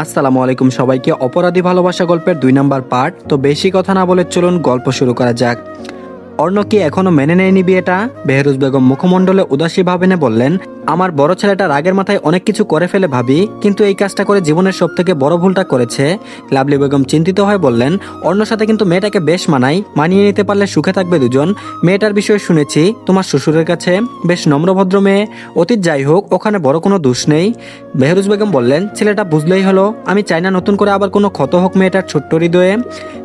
আসসালামু আলাইকুম সবাইকে অপরাধী ভালোবাসা গল্পের দুই নাম্বার পার্ট। তো বেশি কথা না বলে চলুন গল্প শুরু করা যাক। অর্ণ কি এখনও মেনে নেয়নি বিয়েটা। বেহরুজ বেগম মুখমণ্ডলে উদাসী ভাবেনে বললেন, আমার বড় ছেলেটা রাগের মাথায় অনেক কিছু করে ফেলে ভাবি, কিন্তু এই কাজটা করে জীবনের সব থেকে বড় ভুলটা করেছে। লাভলি বেগম চিন্তিত হয়ে বললেন, অর্ণর সাথে কিন্তু মেয়েটাকে বেশ মানাই, মানিয়ে নিতে পারলে সুখে থাকবে দুজন। মেয়েটার বিষয়ে শুনেছি, তোমার শ্বশুরের কাছে বেশ নম্রভদ্র মেয়ে। অতীত যাই হোক, ওখানে বড় কোনো দোষ নেই। বেহরুজ বেগম বললেন, ছেলেটা বুঝলেই হলো, আমি চাই না নতুন করে আবার কোনো ক্ষত হোক মেয়েটার ছোট্ট হৃদয়ে।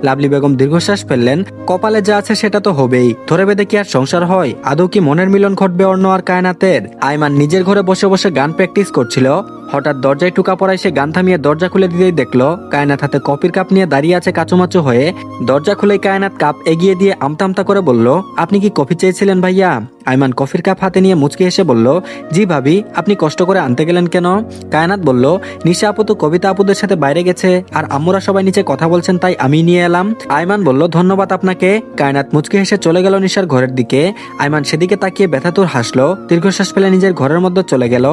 লাভলি বেগম দীর্ঘশ্বাস ফেললেন, কপালে যা আছে সেটা তো হবেই। ধরে বেঁধে কি আর সংসার হয়? আদৌ কি মনের মিলন ঘটবে অন্য আর কায়নাতের? আইমান নিজের ঘরে বসে বসে গান প্র্যাকটিস করছিল। হঠাৎ দরজায় টুকা পড়ায় সে গান থামিয়ে দরজা খুলে দিতেই দেখল কায়নাত হাতে কপির কাপ নিয়ে দাঁড়িয়ে আছে কাচুমাচু হয়ে। দরজা খুলে কায়নাত কাপ এগিয়ে দিয়ে আমতা আমতা করে বলল, আপনি কি কফি চেয়েছিলেন ভাইয়া? আইমান কফির কাপ হাতে নিয়ে মুচকি এসে বলল, জি ভাবি, আপনি কষ্ট করে আনতে গেলেন কেন? কায়নাত বলল, নিশা আপু তো কবিতা আপুদের সাথে বাইরে গেছে, আর আম্মুরা সবাই নিচে কথা বলছেন, তাই আমি নিয়ে এলাম। আইমান বলল, ধন্যবাদ আপনাকে। কায়নাত মুচকি হেসে চলে গেল নিশার ঘরের দিকে। আইমান সেদিকে তাকিয়ে ব্যথাতুর হাসলো, দীর্ঘশ্বাস ফেলে নিজের ঘরের মধ্যে চলে গেল।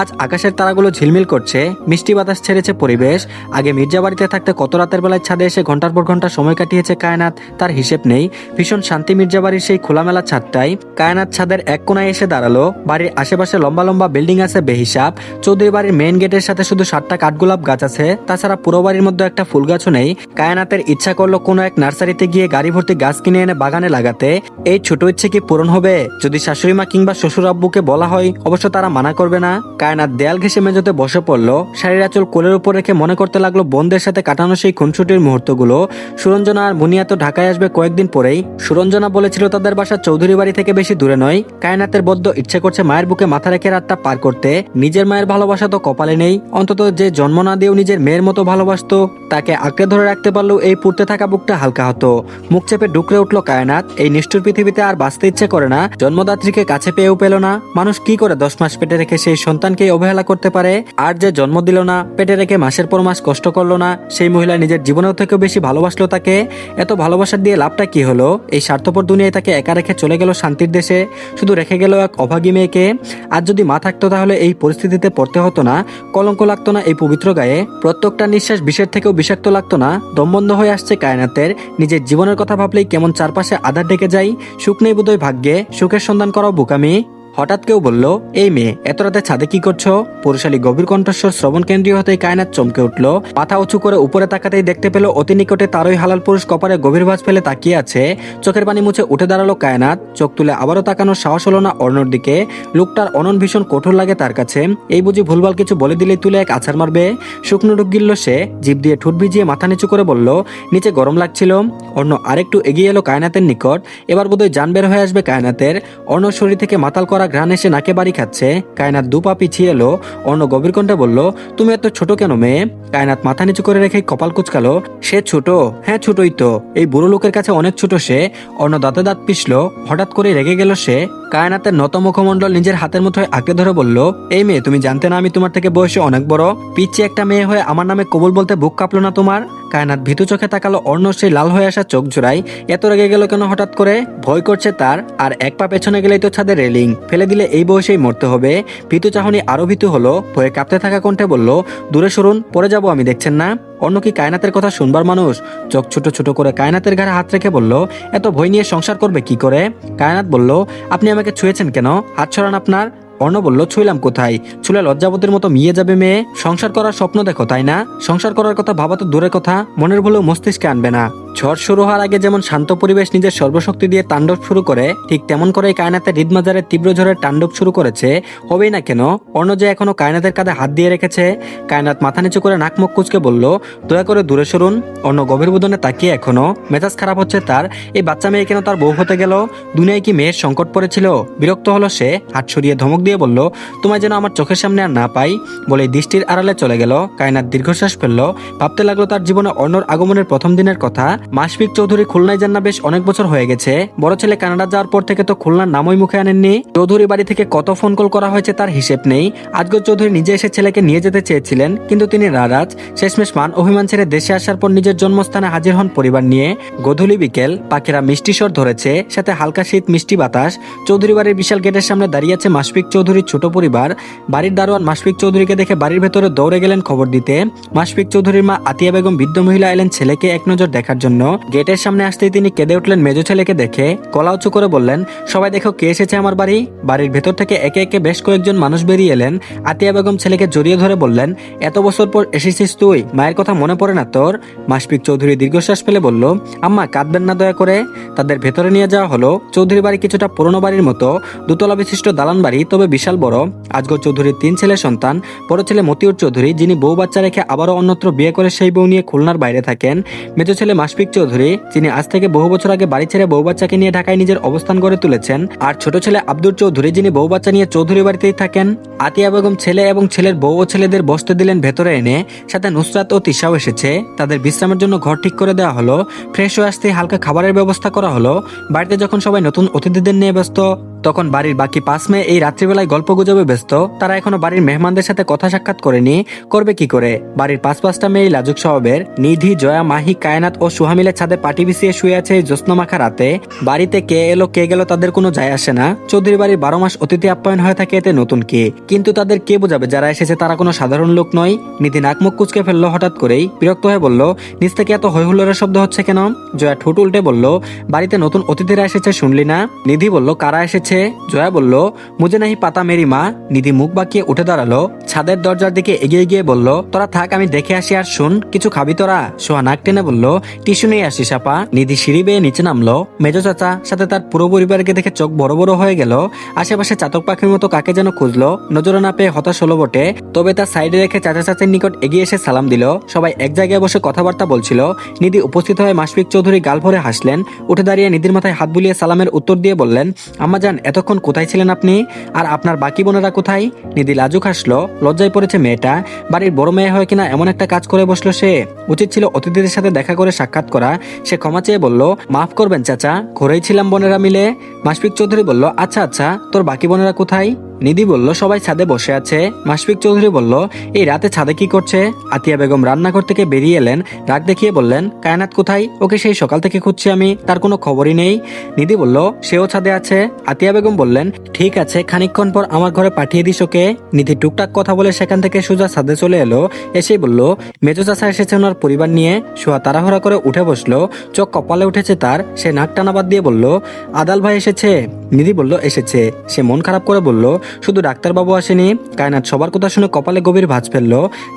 আজ আকাশের তারাগুলো ঝিলমিল করছে, মিষ্টি বাতাস ছেড়েছে পরিবেশ। আগে মির্জা বাড়িতে থাকতে কত রাতের বেলায় ছাদে এসে ঘণ্টার পর ঘণ্টা সময় কাটিয়েছে কায়নাত, তার হিসেব নেই। ভীষণ শান্তি মির্জা বাড়ির সেই খোলামেলা ছাদটাই। কায়নাত ছাদের এক কোনায় এসে দাঁড়াল। বাড়ির আশেপাশে লম্বা লম্বা বিল্ডিং আছে বেহিসাব। চৌধুরী বাড়ির মেন গেটের সাথে শুধু সাতটা কাঠগোলাপ গাছ আছে। তাছাড়া পুরো বাড়ির মধ্যে একটা ফুল গাছও নেই। কায়নাতের ইচ্ছা করল কোনো এক নার্সারিতে গিয়ে গাড়ি ভর্তি গাছ কিনে এনে বাগানে লাগাতে। এই ছোট ইচ্ছে কি পূরণ হবে? যদি শাশুড়ি মা কিংবা শ্বশুর আব্বুকে বলা হয়, অবশ্য তারা মানা করবে না। কায়নাত দেয়াল ঘেসে মেঝেতে বসে পড়ল। শাড়ির আঁচল কোলের উপর রেখে মনে করতে লাগল বোনদের সাথে কাটানো সেই খুনছুটির মুহূর্তগুলো। সুরঞ্জনা আর মুনিয়া তো ঢাকায় আসবে কয়েকদিন পরেই। সুরঞ্জনা বলেছিল, তাদের বাসা চৌধুরী বাড়ি থেকে বেশি দূরে নয়। কায়নাতের বদ্ধ ইচ্ছে করছে মায়ের বুকে মাথা রেখে রাতটা পার করতে। নিজের মায়ের ভালোবাসা তো কপালে নেই। অন্তত যে জন্ম না দিয়েও নিজের মেয়ের মতো ভালোবাসতো, তাকে আঁকড়ে ধরে রাখতে পারলেও এই পুড়তে থাকা বুকটা হালকা হতো। মুখ চেপে ডুকরে উঠল কায়নাত। এই নিষ্ঠুর পৃথিবীতে আর বাঁচতে ইচ্ছে করে না। জন্মদাত্রীকে কাছে পেয়েও পেল না। মানুষ কি করে দশ মাস পেটে রেখে সেই সন্তানকে অবহেলা করতে পারে? আর যে জন্ম দিল না, পেটে রেখে মাসের পর মাস কষ্ট করল না, সেই মহিলা নিজের জীবনের থেকেও বেশি ভালোবাসলো তাকে। এত ভালোবাসা দিয়ে লাভটা কি হলো? এই স্বার্থপর দুনিয়ায় তাকে একা রেখে চলে গেল শান্তির দেশে, শুধু রেখে গেল এক অভাগী মেয়েকে। আর যদি মা থাকতো তাহলে এই পরিস্থিতিতে পড়তে হতো না, কলঙ্ক লাগতো না এই পবিত্র গায়ে। প্রত্যেকটা নিঃশ্বাস বিষের থেকেও বিষাক্ত লাগতো না, দমবন্ধ হয়ে আসছে কায়নাতের। নিজের জীবনের কথা ভাবলেই কেমন চারপাশে আধার ডেকে যাই সুখ নেই বোধহয় ভাগ্যে, সুখের সন্ধান করাও বোকামি। হঠাৎ কেউ বলল, এই মেয়ে, এত রাতে ছাদে কি করছ? পুরুষালী গভীর কণ্ঠস্বর শ্রবণ কেন্দ্রীয় হতেই কায়নাত চমকে উঠল। মাথা উঁচু করে উপরে তাকাতেই দেখতে পেল, অতি নিকটে তারই হালাল পুরুষ কপারে গভীর ভাঁজ ফেলে তাকিয়ে আছে। চোখের পানি মুছে উঠে দাঁড়াল কায়নাত। চোখ তুলে আবারও তাকানোর সাহস হলো না অর্ণর দিকে। লোকটার অনন ভীষণ কঠোর লাগে তার কাছে। এই বুঝি ভুলভাল কিছু বলে দিলেই তুলে এক আছাড় মারবে? শুকনো ডুব গিলল সে। জিভ দিয়ে ঠোঁট ভিজিয়ে মাথা নিচু করে বলল, নিচে গরম লাগছিল। অর্ণ আরেকটু এগিয়ে এলো কায়নাতের নিকট। এবার বোধহয় যান বের হয়ে আসবে কায়নাতের। অর্ণ শরীর থেকে মাতাল করা ঘ্রাণ এসে নাকে বাড়ি খাচ্ছে। কায়নাত দুপা পিছিয়ে এলো। অন্য গভীর কণ্ঠে বলল, তুমি এত ছোট কেন মেয়ে? কায়নাত মাথা নিচু করে রেখে কপাল কুচকালো। সে ছোট? হ্যাঁ ছোটই তো। এই বুড়ো লোকের কাছে অনেক ছোট সে। অন্য দাঁতে দাঁত পিষলো হঠাৎ করে রেগে গেল সে। কায়নাতের নত মুখমণ্ডল নিজের হাতের মুঠোয় আঁকড়ে ধরে বলল, এই মেয়ে, তুমি জানতে না আমি তোমার থেকে বয়সে অনেক বড়? পিচ্ছে একটা মেয়ে হয়ে আমার নামে কবুল বলতে বুক কাঁপলো না তোমার? কায়নাত ভীতু চোখে তাকালো অর্ণ সেই লাল হয়ে আসা চোখ জোড়াই এত রেগে গেল কেন হঠাৎ করে? ভয় করছে তার, আর এক পা পেছনে গেলেই তো ছাদে রেলিং। ফেলে দিলে এই বয়সেই মরতে হবে। ভীতু চাহনি আরও ভীতু হলো, ভয়ে কাঁপতে থাকা কণ্ঠে বলল, দূরে সরুন পরে যাব আমি, দেখছেন না? অন্য কি কায়নাতের কথা শুনবার মানুষ? চোখ ছোট ছোট করে কায়নাতের ঘাড়ে হাত রেখে বলল, এত ভয় নিয়ে সংসার করবে কি করে? কায়নাত বলল, আপনি আমাকে ছুঁয়েছেন কেন? হাত ছড়ান আপনার? অর্ণ বলল, ছুইলাম কোথায়? ছুলে লজ্জাবতীর মতো মিয়ে যাবে মেয়ে? সংসার করার স্বপ্ন দেখো, তাই না? সংসার করার কথা ভাবা তো দূরের কথা, মনের ভুলেও মস্তিষ্কে আনবে না। ঝড় শুরু হওয়ার আগে যেমন শান্ত পরিবেশ নিজের সর্বশক্তি দিয়ে তাণ্ডব শুরু করে, ঠিক তেমন করে কায়নাতে হৃদমাজারের তীব্র ঝড়ের তাণ্ডব শুরু করেছে। হবেই না কেন? অর্ণ যে এখনও কায়নাতের কাঁধে হাত দিয়ে রেখেছে কায়নাত মাথা নিচু করে নাক মুখ কুচকে বলল, দয়া করে দূরে সরুন। অন্য গভীর বোধনে তাকিয়ে এখনও মেজাজ খারাপ হচ্ছে তার। এই বাচ্চা মেয়ে কেন তার বউ হতে গেল? দুনিয়ায় কি মেয়ের সংকট পড়েছিল? বিরক্ত হলো সে, হাত সরিয়ে ধমক দিয়ে বলল, তোমায় যেন আমার চোখের সামনে আর না পাই। বলে দৃষ্টির আড়ালে চলে গেল। কায়নাত দীর্ঘশ্বাস ফেলল। ভাবতে লাগল তার জীবনে অন্যর আগমনের প্রথম দিনের কথা। মাসফিক চৌধুরী খুলনায় যান না বেশ অনেক বছর হয়ে গেছে। বড় ছেলে কানাডা যাওয়ার পর থেকে তো খুলনার নামই মুখে আনেননি। চৌধুরী বাড়ি থেকে কত ফোন কল করা হয়েছে তার হিসেব নেই। আজগর চৌধুরী নিজে এসে ছেলেকে নিয়ে যেতে চেয়েছিলেন, কিন্তু তিনি রারাজ, শেষমেশ মান অভিমান ছেড়ে দেশে আসার পর নিজের জন্মস্থানে হাজির হন পরিবার নিয়ে। গধূলি বিকেল, পাখিরা মিষ্টি স্বর ধরেছে, সাথে হালকা শীত, মিষ্টি বাতাস। চৌধুরী বাড়ির বিশাল গেটের সামনে দাঁড়িয়ে আছে মাসফিক চৌধুরীর ছোট পরিবার। বাড়ির দারোয়ান মাসফিক চৌধুরীকে দেখে বাড়ির ভেতরে দৌড়ে গেলেন খবর দিতে। মাসফিক চৌধুরীর মা আতিয়া বেগম বৃদ্ধ মহিলা এলেন ছেলেকে এক নজর দেখার জন্য। গেটের সামনে আসতেই তিনি কেঁদে উঠলেন মেজো ছেলেকে দেখে। কলা উঁচু করে বললেন, সবাই দেখো কে এসেছে আমার বাড়ি? বাড়ির ভেতর থেকে একে একে বেশ কয়েকজন মানুষ বেরিয়ে এলেন। আতিয়া বেগম ছেলেকে জড়িয়ে ধরে বললেন, এত বছর পর এসেছিস তুই, মায়ের কথা মনে পড়ে না তোর? মাসপিক চৌধুরী দীর্ঘশ্বাস ফেলে বলল, আম্মা, কাঁদবেন না দয়া করে। তাদের ভেতরে নিয়ে যাওয়া হলো। চৌধুরী বাড়ি কিছুটা পুরনো বাড়ির মতো। দুতলা বিশিষ্ট দালান বাড়ি, তবে বিশাল বড়। আজগর চৌধুরীর তিন ছেলে সন্তান। বড় ছেলে মতিউর চৌধুরী, যিনি বউ বাচ্চা রেখে আবারও অন্যত্র বিয়ে করে সেই বউ নিয়ে খুলনার বাইরে থাকেন। মেজো ছেলে মাসফিক চৌধুরী, যিনি আজ থেকে বহু বছর আগে বাড়ি ছেড়ে বউ বাচ্চাকে নিয়ে ঢাকায় নিজের অবস্থান গড়ে তুলেছেন। আর ছোট ছেলে আব্দুর চৌধুরী, যিনি বউ বাচ্চা নিয়ে চৌধুরী বাড়িতেই থাকেন, আতিয়া বেগম ছেলে এবং ছেলের বউ ও ছেলেদের বসতে দিলেন ভেতরে এনে, সাথে নুসরাত ও তিশাও এসেছে। তাদের বিশ্রামের জন্য ঘর ঠিক করে দেওয়া হলো, ফ্রেশ হয়ে আসতে হালকা খাবারের ব্যবস্থা করা হলো। বাড়িতে যখন সবাই নতুন অতিথিদের নিয়ে ব্যস্ত তখন বাড়ির বাকি পাঁচ মেয়ে এই রাত্রিবেলায় গল্প গুজবে ব্যস্ত। তারা এখনও বাড়ির মেহমানদের সাথে কথা সাক্ষাৎ করেনি। করবে কি করে? বাড়ির পাঁচ পাঁচটা মেয়ে লাজুক স্বভাবের। নিধি, জয়া, মাহি, কায়নাত ও সুহামিলের ছাদে পাটি বিছিয়ে শুয়ে আছে এই জ্যোৎস্না মাখা রাতে। বাড়িতে কে এলো, কে গেল তাদের কোনো যায় আসে না। চৌধুরী বাড়ির বারো মাস অতিথি আপ্যায়ন হয়ে থাকে এতে নতুন কে। কিন্তু তাদের কে বোঝাবে? যারা এসেছে তারা কোনো সাধারণ লোক নয়। নিধি নাকমুখ কুচকে ফেলল হঠাৎ করেই। বিরক্ত হয়ে বলল, নিচ থেকে এত হৈহুল্লোরের শব্দ হচ্ছে কেন? জয়া ঠোঁট উল্টে বলল, বাড়িতে নতুন অতিথিরা এসেছে শুনলি না? নিধি বলল, কারা এসেছে? জয়া বলল মুজে নাহি পাতা মেরি মা, নিধি মুখ বাঁকিয়ে উঠে দাঁড়াল। ছাদের দরজার দিকে এগিয়ে গিয়ে বলল, তোরা থাক, আমি দেখে আসি আর শুন, কিছু খাবি তোরা? সোহা নাক টেনে বলল, টিস্যু নিয়ে আসি সাপা নিধি সিঁড়ি বেয়ে নিচে নামলো। মেজো চাচা, সাথে তার পুরো পরিবারকে দেখে চোখ বড় বড় হয়ে গেল। আশেপাশে চাতক পাখির মতো কাকে যেন খুঁজলো। নজরে না পেয়ে হতাশ হলো বটে। তবে তার সাইডে রেখে চাচা চাচার নিকট এগিয়ে এসে সালাম দিল। সবাই এক জায়গায় বসে কথাবার্তা বলছিল। নিধি উপস্থিত হয়ে মাসফিক চৌধুরী গাল ভরে হাসলেন। উঠে দাঁড়িয়ে নিধির মাথায় হাত বুলিয়ে সালামের উত্তর দিয়ে বললেন, আম্মা যান এতক্ষণ কোথায় ছিলেন আপনি? আর আপনার বাকি বোনেরা কোথায়? নিধি লাজুক হাসলো, লজ্জায় পড়েছে মেয়েটা। বাড়ির বড় মেয়ে হয় কিনা এমন একটা কাজ করে বসল সে? উচিত ছিল অতিথিদের সাথে দেখা করে সাক্ষাৎ করা। সে ক্ষমা চেয়ে বলল, মাফ করবেন, চাচা। ঘরেই ছিলাম বোনেরা মিলে। মাসফিক চৌধুরী বলল আচ্ছা আচ্ছা। তোর বাকি বোনেরা কোথায়? নিধি বলল, সবাই ছাদে বসে আছে। মাসফিক চৌধুরী বলল, এই রাতে ছাদে কি করছে? আতিয়া বেগম রান্নাঘর থেকে বেরিয়ে এলেন। রাগ দেখিয়ে বললেন, কায়নাত কোথায়? ওকে সেই সকাল থেকে খুঁজছি আমি, তার কোনো খবরই নেই। নিধি বলল, সেও ছাদে আছে? আতিয়া বেগম বললেন, ঠিক আছে, খানিকক্ষণ পর আমার ঘরে পাঠিয়ে দিস ওকে। নিধি টুকটাক কথা বলে সেখান থেকে সোজা ছাদে চলে এলো। এসেই বলল, মেজো চাচা এসেছে ওনার পরিবার নিয়ে। সোয়া তাড়াহুড়া করে উঠে বসল। চোখ কপালে উঠেছে তার। সে নাক টানা বাদ দিয়ে বলল, আদাল ভাই এসেছে? নিধি বলল, এসেছে। সে মন খারাপ করে বলল শুধু ডাক্তারবাবু আসেনি কায়নাত সবার কথা শুনে কপালে গভীর ভাঁজ ফেলল।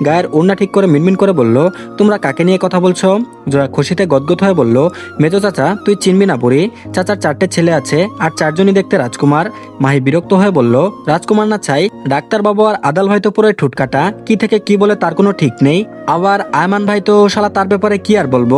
গায়ের ওড়না ঠিক করে মিনমিন করে বলল, তোমরা কাকে নিয়ে কথা বলছো? জয়া খুশিতে গদগদ হয়ে বলল, মেজো চাচা, তুই চিনবি না বুড়ি, চাচার চারটে ছেলে আছে আর চারজনই দেখতে রাজকুমার। মাহি বিরক্ত হয়ে বলল, রাজকুমার না চাই, ডাক্তারবাবু আর আদাল ভাই তো পুরোই ঠুটকাটা, কি থেকে কি বলে তার কোনো ঠিক নেই। আবার আয়মান ভাই তো শালা তার ব্যাপারে কি আর বলব?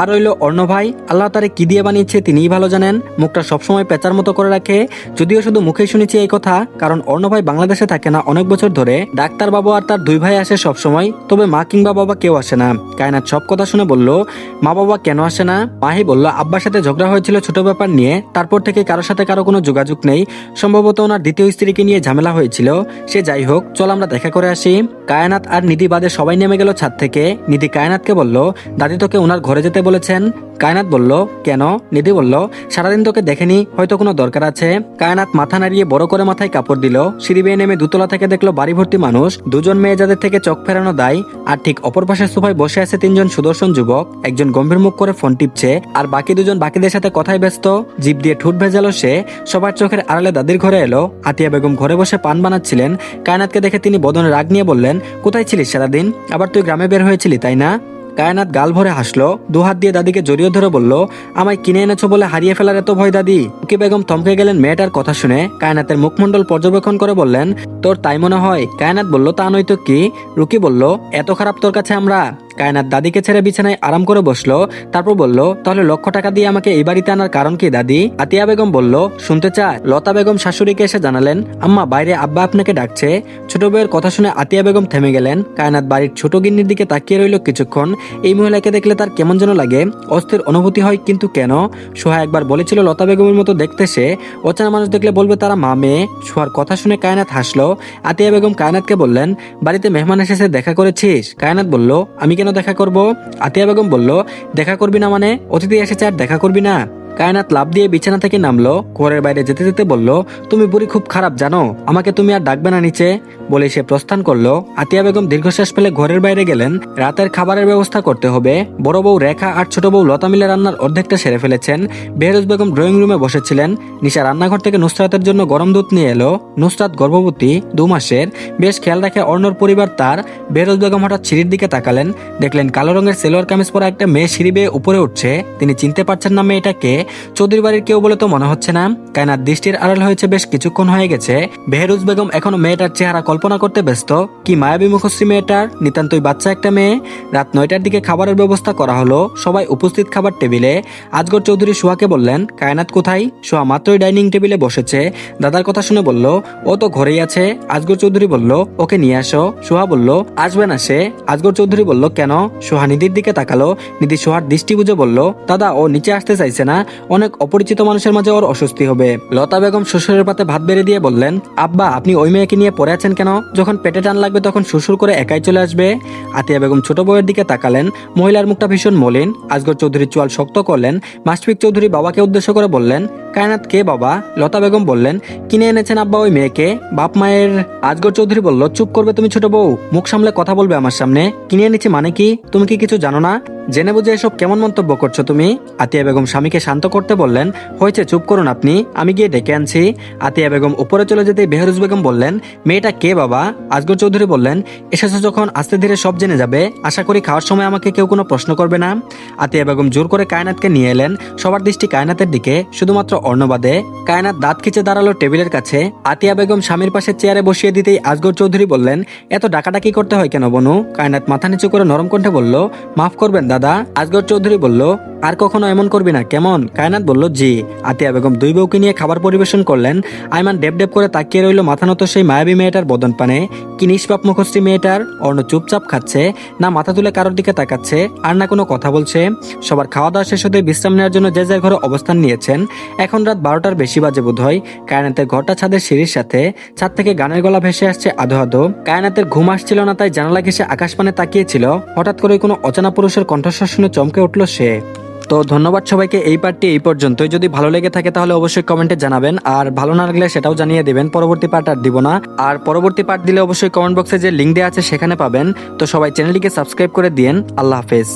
আর রইল অর্ণ ভাই, আল্লাহ তারে কি দিয়ে বানিয়েছে তিনিই ভালো জানেন। মুখটা সবসময় পেঁচার মতো করে রাখে। যদিও শুধু মুখেই শুনেছি এই কথা, কারণ অর্ণ ভাই বাংলাদেশে থাকে না, অনেক বছর ধরে। ডাক্তার বাবু আর তার দুই ভাই আসে সব সময় তবে মা কিংবা বাবা কেউ আসে না। কায়নাত সব কথা শুনে বলল, মা বাবা কেন আসে না? মাহি বলল, আব্বার সাথে ঝগড়া হয়েছিল ছোট ব্যাপার নিয়ে, তারপর থেকে কারোর সাথে কারও কোনো যোগাযোগ নেই। সম্ভবত ওনার দ্বিতীয় স্ত্রীকে নিয়ে ঝামেলা হয়েছিল। সে যাই হোক, চল আমরা দেখা করে আসি। কায়নাত আর নিধি বাদে সবাই নেমে গেল ছাদ থেকে। নিধি কায়নাতকে বলল, দাদি তোকে ওনার ঘরে যেতে বলেছেন। কায়নাত বলল, কেন? নিধি বলল, সারাদিন তোকে দেখেনি, হয়তো কোনো দরকার আছে। কায়নাত মাথা নাড়িয়ে বড় করে মাথায় কাপড় দিল, সিঁড়ি বেয়ে নেমে দুতলা থেকে দেখল বাড়ি ভর্তি মানুষ, দুজন মেয়ে যাদের থেকে চোখ ফেরানো দায়, আর ঠিক অপর পাশে সোফায় বসে আছে তিনজন সুদর্শন যুবক, একজন গম্ভীর মুখ করে ফোন টিপছে, আর বাকি দুজন বাকিদের সাথে কথায় ব্যস্ত, জিভ দিয়ে ঠুট ভেজালো সে, সবার চোখের আড়ালে দাদির ঘরে এলো, আতিয়া বেগম ঘরে বসে পান বানাচ্ছিলেন, কায়নাতকে দেখে তিনি বদনে রাগ নিয়ে বললেন, কোথায় ছিলিস সারাদিন? আবার তুই গ্রামে বের হয়েছিলি, তাই না? কায়নাত গাল ভরে হাসলো, দুহাত দিয়ে দাদিকে জড়িয়ে ধরে বলল, আমায় কিনে এনেছো বলে হারিয়ে ফেলার এত ভয় দাদি? উকি বেগম থমকে গেলেন মেয়েটার কথা শুনে। কায়নাতের মুখমণ্ডল পর্যবেক্ষণ করে বললেন, তোর তাই মনে হয়? কায়নাত বলল, তা নয়তো কি? রুকি বলল, এত খারাপ তোর কাছে আমরা কায়নাত দাদিকে ছেড়ে বিছানায় আরাম করে বসল, তারপর বলল, তাহলে লক্ষ টাকা দিয়ে আমাকে এই বাড়িতে আনার কারণ কি, দাদি? আতিয়া বেগম বলল, শুনতে চায় লতা বেগম শাশুড়িকে এসে জানালেন, আম্মা, বাইরে আব্বা আপনাকে ডাকছে। ছোট বউয়ের কথা শুনে আতিয়া বেগম থেমে গেলেন। কায়নাত বাড়ির ছোট গিন্নির দিকে তাকিয়ে রইল কিছুক্ষণ। এই মহিলাকে দেখলে তার কেমন যেন লাগে, অস্থির অনুভূতি হয়, কিন্তু কেন? সোহা একবার বলেছিল লতা বেগমের মতো দেখতে সে। অচেনা মানুষ দেখলে বলবে তারা মা, মেয়ে। সোহার কথা শুনে কায়নাত হাসলো। আতিয়া বেগম কায়নাতকে বললেন, বাড়িতে মেহমান এসেছে, দেখা করেছিস? কায়নাত বলল, আমি কেন দেখা করব। আতিয়া বেগম বলল, দেখা করবি না মানে? অতিথি এসেছে আর দেখা করবি না? কায়নাত লাভ দিয়ে বিছানা থেকে নামলো, ঘরের বাইরে যেতে যেতে বলল, তুমি বুড়ি খুব খারাপ জানো, আমাকে তুমি আর ডাকবে না নিচে। বলে সে প্রস্থান করল। আতিয়া বেগম দীর্ঘশ্বাস ফেলে ঘরের বাইরে গেলেন। রাতের খাবারের ব্যবস্থা করতে হবে। বড় বউ রেখা আর ছোট বউ লতা মিলে রান্নার অর্ধেকটা সেরে ফেলেছেন। বেহরুজ বেগম ড্রয়িং রুমে বসেছিলেন। নিশা রান্নাঘর থেকে নুসরাতের জন্য গরম দুধ নিয়ে এলো। নুসরাত গর্ভবতী, দু মাসের। বেশ খেয়াল রাখে অর্ণর পরিবার তার। বেহরুজ বেগম হঠাৎ সিঁড়ির দিকে তাকালেন। দেখলেন কালো রঙের সেলোয়ার কামিজ পরা একটা মেয়ে সিঁড়ি বেয়ে উপরে উঠছে। তিনি চিনতে পারছেন না মেয়েটাকে চৌধুরী বাড়ির কেউ বলে তো মনে হচ্ছে না। কায়নার দৃষ্টির আড়াল হয়েছে বেশ কিছুক্ষণ হয়ে গেছে। বেহরুজ বেগম এখনও মেয়েটার চেহারা কল্পনা করতে ব্যস্ত। কি মায়াবী মুখশ্রী মেয়েটার? নিতান্তই বাচ্চা একটা মেয়ে। রাত নয়টার দিকে খাবারের ব্যবস্থা করা হলো। সবাই উপস্থিত খাবার টেবিলে। আজগর চৌধুরী সোহাকে বললেন, কায়নাত কোথায়? সোহা মাত্রই ডাইনিং টেবিলে বসেছে। দাদার কথা শুনে বলল, ও তো ঘরেই আছে। আজগর চৌধুরী বলল, ওকে নিয়ে আসো। সোহা বলল, আসবে না সে। আজগর চৌধুরী বলল, কেন? সোহা নিধির দিকে তাকালো। নিধি সোহার দৃষ্টি বুঝে বলল, দাদা, ও নিচে আসতে চাইছে না। অনেক অপরিচিত মানুষের মাঝে ওর অস্বস্তি হবে। লতা বেগম শ্বশুরের পাতে ভাত বেড়ে দিয়ে বললেন, আব্বা, আপনি ওই মেয়েকে নিয়ে পড়ে আছেন কেন? যখন পেটে টান লাগবে তখন শ্বশুর করে একাই চলে আসবে। আতিয়া বেগম ছোট বউয়ের দিকে তাকালেন, মহিলার মুখটা ভীষণ মলিন। আজগর চৌধুরী চোয়াল শক্ত করলেন, মাসফিক চৌধুরী বাবাকে উদ্দেশ্য করে বললেন, কায়নাত কে বাবা? লতা বেগম বললেন, কিনে এনেছেন আব্বা ওই মেয়েকে, বাপ মায়ের। আজগর চৌধুরী বলল, চুপ করবে তুমি ছোট বউ, মুখ সামলে কথা বলবে আমার সামনে। কিনে এনেছি মানে কি? তুমি কি কিছু জানো না? জেনে বুঝে এসব কেমন মন্তব্য করছ তুমি? আতিয়া বেগম স্বামীকে শান্ত করতে বললেন, হয়েছে, চুপ করুন আপনি, আমি গিয়ে ডেকে আনছি। আতিয়া বেগম উপরে চলে যেতে বেহরুজ বেগম বললেন, মেয়েটা কে বাবা? আজগর চৌধুরী বললেন, এসেছে যখন, আস্তে ধীরে সব জেনে যাবে, আশা করি খাওয়ার সময় আমাকে কেউ কোনো প্রশ্ন করবে না। আতিয়া বেগম জোর করে কায়নাতকে নিয়ে এলেন, সবার দৃষ্টি কায়নাতের দিকে, শুধুমাত্র অর্ণবাদে কায়নাত দাঁত খিচে দাঁড়াল টেবিলের কাছে। আতিয়া বেগম স্বামীর পাশে চেয়ারে বসিয়ে দিতেই আজগর চৌধুরী বললেন, এত ডাকাডাকি করতে হয় কেন বনু? কায়নাত মাথা নিচু করে নরম কণ্ঠে বলল, মাফ করবেন দাদা। আজগর চৌধুরী বলল আর কখনো এমন করবি না। কেমন? কায়নাত বলল, জি। আতিয়া বেগম দুই বউকে নিয়ে খাবার পরিবেশন করলেন। আইমান ডেপ ডেপ করে তাকিয়ে রইল মাথা নত সেই মায়াবী মেয়েটার বদন পানে। কি নিষ্পাপ মুখশ্রী মেয়েটার? অর্ণ চুপচাপ খাচ্ছে, না মাথা তুলে কারোর দিকে তাকাচ্ছে, আর না কোনো কথা বলছে। সবার খাওয়া দাওয়া শেষ হতে বিশ্রাম নেওয়ার জন্য যে যার ঘরে অবস্থান নিয়েছেন, এখন রাত বারোটার বেশি বাজে বোধ হয় কায়নাতের ঘরটা ছাদের সিঁড়ির সাথে, ছাদ থেকে গানের গলা ভেসে আসছে আধো আধো। কায়নাতের ঘুম আসছিল না, তাই জানালা ঘেসে আকাশপানে তাকিয়েছিল। হঠাৎ করে কোনো অচেনা পুরুষের কণ্ঠস্বর শুনে চমকে উঠল সে। তো ধন্যবাদ সবাইকে, এই পার্টটি এই পর্যন্তই। যদি ভালো লেগে থাকে তাহলে অবশ্যই কমেন্টে জানাবেন। আর ভালো না লাগলে সেটাও জানিয়ে দেবেন। পরবর্তী পার্ট আর দিব না। আর পরবর্তী পার্ট দিলে অবশ্যই কমেন্ট বক্সে যে লিঙ্ক দেওয়া আছে সেখানে পাবেন। তো সবাই চ্যানেলটিকে সাবস্ক্রাইব করে দিয়েন। আল্লাহ হাফেজ।